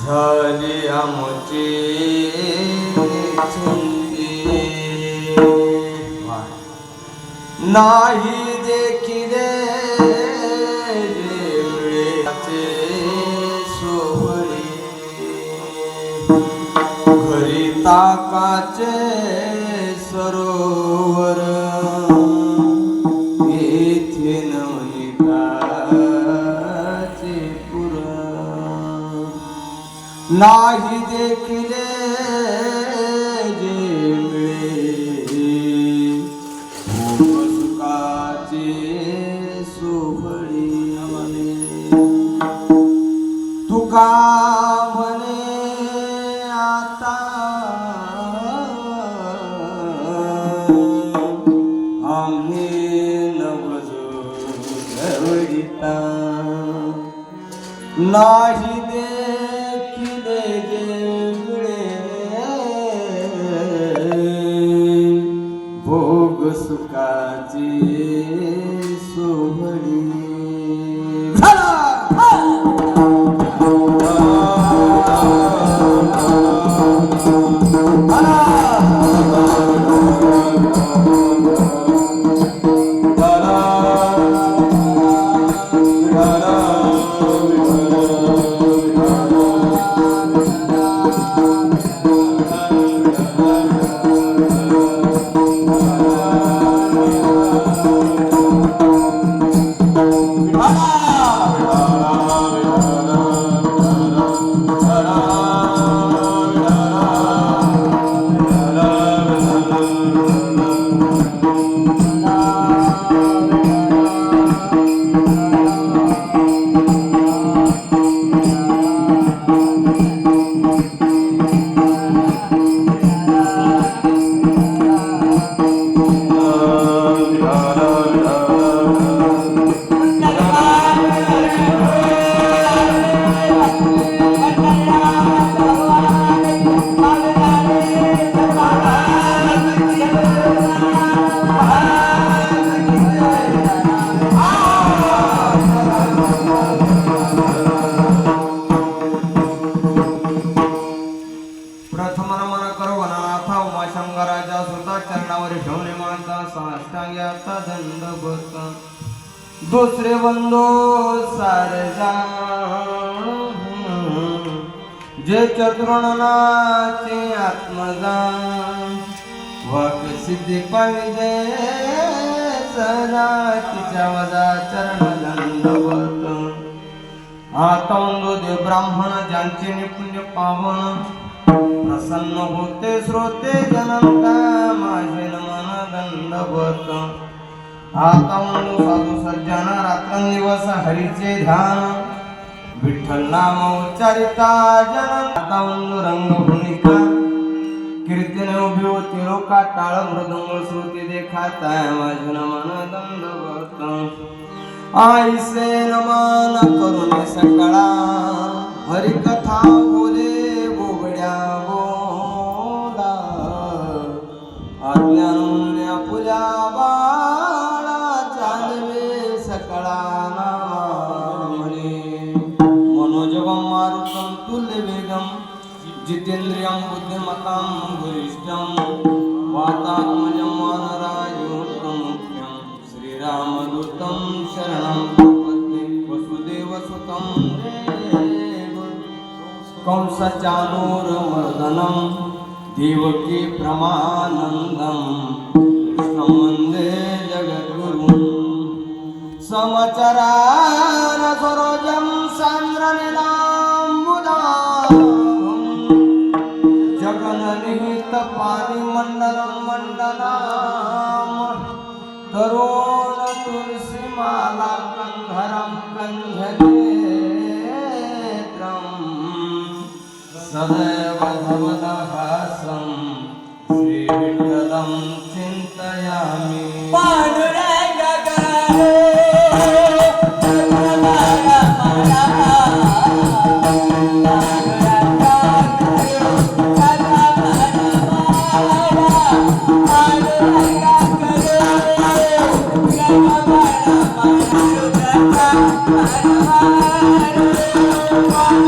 ঝরে আমচে নাহি দেখি রে আছে সোহরি ঘরি তাকাচে तुका म्हणे आता आम्ही नवजोता नाही देखिले भोग सुखाची दुसरे बंधो सारजा जे चतुर्णाचे आत्मजा वक सिद्धी पाहिजे सदा तिच्या वजा चरण दंडवत आतंदो ब्राह्मण ज्यांचे निपुण्य पावन. प्रसन्न होते श्रोते जनता माझे नमन दंडवत आतंदो साधू सज्जन रात्रंदिवस हरीचे ध्यान. विठ्ठल नाम उच्चारिता जन आतंदो रंगभूमिका कीर्तने उभी होती लोका टाळ मृदंग श्रुती देखाता माझे नमन दंडवत आईसे नमान करून सकळा हरिकथा बुद्धिमतां वरिष्ठं वातात्मजं वानरायोत्तमुख्यं श्रीरामदूतं शरणं प्रपद्ये वसुदेवसुतं देव। कंसचानूरमर्दनं देवकी प्रमानन्दं कृष्णं वन्दे जगद्गुरुं। समचरारसरोजं सरोजं करोन तुलसी माला कंधरम कंधनेत्रम। सदैव भवदहासं श्रीविठ्ठलं चिन्तयामि। पांडुरंग Brasil!